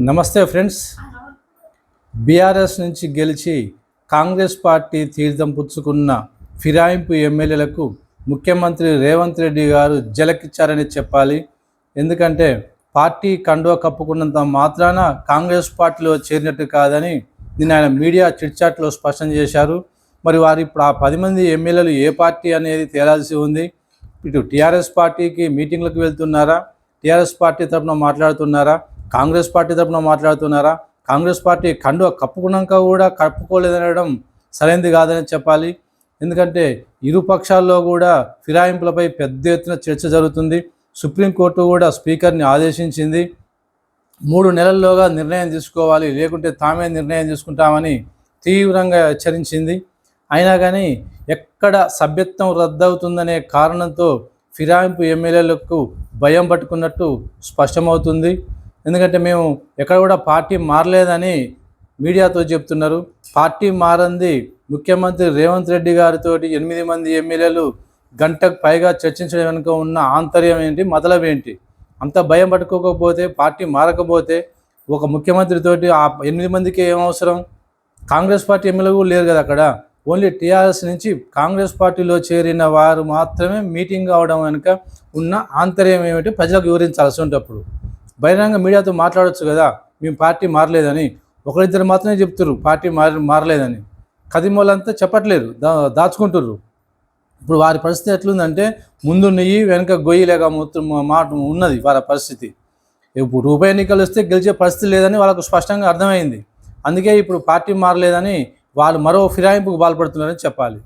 నమస్తే friends. BRS నుంచి గెలిచి కాంగ్రెస్ పార్టీ తీర్థం పుచ్చుకున్న ఫిరాయింపు ఎమ్మెల్యేలకు ముఖ్యమంత్రి రేవంత్ రెడ్డి గారు జలకిచ్చారని చెప్పాలి. ఎందుకంటే పార్టీ కండువ కప్పుకున్నంత మాత్రాన కాంగ్రెస్ పార్టీలో చేరినట్టు కాదని నిన్న ఆయన మీడియా చిట్చాట్లో స్పష్టం చేశారు. మరి వారు ఇప్పుడు ఆ పది మంది ఎమ్మెల్యేలు ఏ పార్టీ అనేది తేలాల్సి ఉంది? ఇటు టీఆర్ఎస్ పార్టీకి మీటింగ్లకు వెళ్తున్నారా? టీఆర్ఎస్ పార్టీ తరఫున మాట్లాడుతున్నారా? కాంగ్రెస్ పార్టీ తరఫున మాట్లాడుతున్నారా? కాంగ్రెస్ పార్టీ కండువ కప్పుకున్నాక కూడా కప్పుకోలేదనడం సరైనది కాదని చెప్పాలి. ఎందుకంటే ఇరు పక్షాల్లో కూడా ఫిరాయింపులపై పెద్ద ఎత్తున చర్చ జరుగుతుంది. సుప్రీంకోర్టు కూడా స్పీకర్ని ఆదేశించింది. మూడు నెలల్లోగా నిర్ణయం తీసుకోవాలి. లేకుంటే తామే నిర్ణయం తీసుకుంటామని తీవ్రంగా హెచ్చరించింది. అయినా కానీ ఎక్కడ సభ్యత్వం రద్దవుతుందనే కారణంతో ఫిరాయింపు ఎమ్మెల్యేలకు భయం పట్టుకున్నట్టు స్పష్టమవుతుంది. ఎందుకంటే మేము ఎక్కడ కూడా పార్టీ మారలేదని మీడియాతో చెప్తున్నారు. పార్టీ మారంది ముఖ్యమంత్రి రేవంత్ రెడ్డి గారితో ఎనిమిది మంది ఎమ్మెల్యేలు గంటకు పైగా చర్చించడం వెనుక ఉన్న ఆంతర్యం ఏంటి మొదలవి ఏంటి? అంత భయం పట్టుకోకపోతే పార్టీ మారకపోతే ఒక ముఖ్యమంత్రితోటి ఆ ఎనిమిది మందికి ఏం అవసరం? కాంగ్రెస్ పార్టీ ఎమ్మెల్యే కూడా లేరు కదా అక్కడ. ఓన్లీ టీఆర్ఎస్ నుంచి కాంగ్రెస్ పార్టీలో చేరిన వారు మాత్రమే మీటింగ్ అవడం వెనుక ఉన్న ఆంతర్యం ఏమిటి? ప్రజలకు వివరించాల్సి ఉంటప్పుడు బహిరంగ మీడియాతో మాట్లాడవచ్చు కదా మేము పార్టీ మారలేదని. ఒకరిద్దరు మాత్రమే చెప్తున్నారు పార్టీ మార మారలేదని. కదిమోళ్ళంతా చెప్పట్లేరు దా దాచుకుంటుర్రు. ఇప్పుడు వారి పరిస్థితి ఎట్లుందంటే ముందు నెయ్యి వెనక గొయ్యి లేక మొత్తం మాట ఉన్నది వారి పరిస్థితి. ఇప్పుడు ఉప ఎన్నికలు వస్తే గెలిచే పరిస్థితి లేదని వాళ్ళకు స్పష్టంగా అర్థమైంది. అందుకే ఇప్పుడు పార్టీ మారలేదని వాళ్ళు మరో ఫిరాయింపుకు పాల్పడుతున్నారని చెప్పాలి.